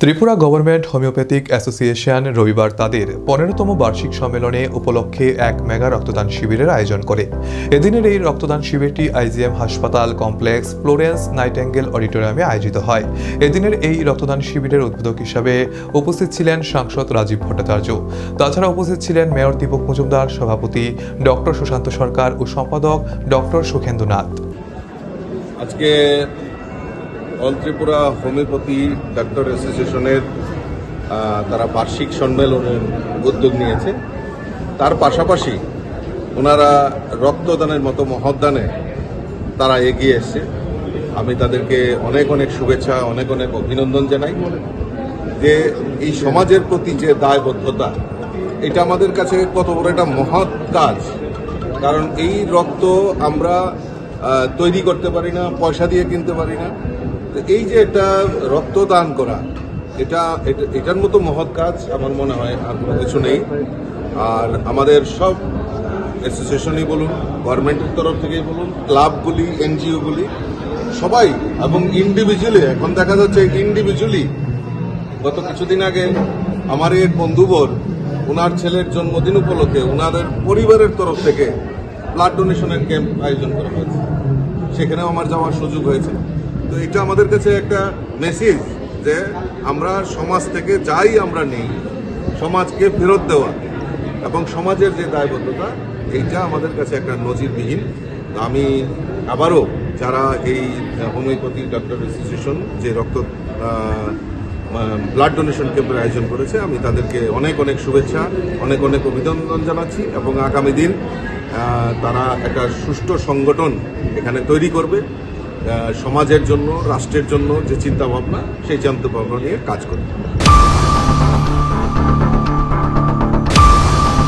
Tripura government homeopathic association রবিবার তাদের পনেরোতম বার্ষিক সম্মেলনে উপলক্ষে এক মেগা রক্তদান শিবিরের আয়োজন করে। এদিনের এই রক্তদান শিবিরটি আইজিএম হাসপাতাল কমপ্লেক্স ফ্লোরেন্স নাইটেঙ্গেল অডিটোরিয়ামে আয়োজিত হয়। এদিনের এই রক্তদান শিবিরের উদ্বোধক হিসাবে উপস্থিত ছিলেন সাংসদ রাজীব ভট্টাচার্য। তাছাড়া উপস্থিত ছিলেন মেয়র দীপক মজুমদার, সভাপতি ডক্টর সুশান্ত সরকার ও সম্পাদক ডক্টর সুখেন্দু নাথ। আজকে অল ত্রিপুরা হোমিওপ্যাথি ডাক্তার অ্যাসোসিয়েশনের তারা বার্ষিক সম্মেলনের উদ্যোগ নিয়েছে। তার পাশাপাশি ওনারা রক্তদানের মতো মহদানে তারা এগিয়ে এসছে। আমি তাদেরকে অনেক অনেক শুভেচ্ছা, অনেক অনেক অভিনন্দন জানাই যে এই সমাজের প্রতি যে দায়বদ্ধতা, এটা আমাদের কাছে কত বড় একটা মহৎ কাজ। কারণ এই রক্ত আমরা তৈরি করতে পারি না, পয়সা দিয়ে কিনতে পারি না। এই যে একটা রক্তদান করা, এটা, এটা- এটার মতো মহৎ কাজ আমার মনে হয় আর কোনো কিছু নেই। আর আমাদের সব অ্যাসোসিয়েশনই বলুন গভর্নমেন্টের তরফ থেকেই বলুন ক্লাবগুলি এনজিওগুলি সবাই এবং ইন্ডিভিজুয়ালি এখন দেখা যাচ্ছে ইন্ডিভিজুয়ালি গত কিছুদিন আগে আমার এক বন্ধুবর ওনার ছেলের জন্মদিন উপলক্ষে ওনাদের পরিবারের তরফ থেকে ব্লাড ডোনেশনের ক্যাম্প আয়োজন করা হয়েছে। সেখানেও আমার যাওয়ার সুযোগ হয়েছে। তো এটা আমাদের কাছে একটা মেসেজ যে আমরা সমাজ থেকে যাই আমরা নেই, সমাজকে ফেরত দেওয়া এবং সমাজের যে দায়বদ্ধতা, এইটা আমাদের কাছে একটা নজিরবিহীন। আমি আবারও যারা এই হোমিওপ্যাথি ডক্টর অ্যাসোসিয়েশন যে রক্ত ব্লাড ডোনেশন ক্যাম্পের আয়োজন করেছে, আমি তাদেরকে অনেক অনেক শুভেচ্ছা, অনেক অনেক অভিনন্দন জানাচ্ছি এবং আগামী দিন তারা একটা সুষ্ঠু সংগঠন এখানে তৈরি করবে। সমাজের জন্য রাষ্ট্রের জন্য যে চিন্তা ভাবনা সেই চিন্তা ভাবনা নিয়ে কাজ করবে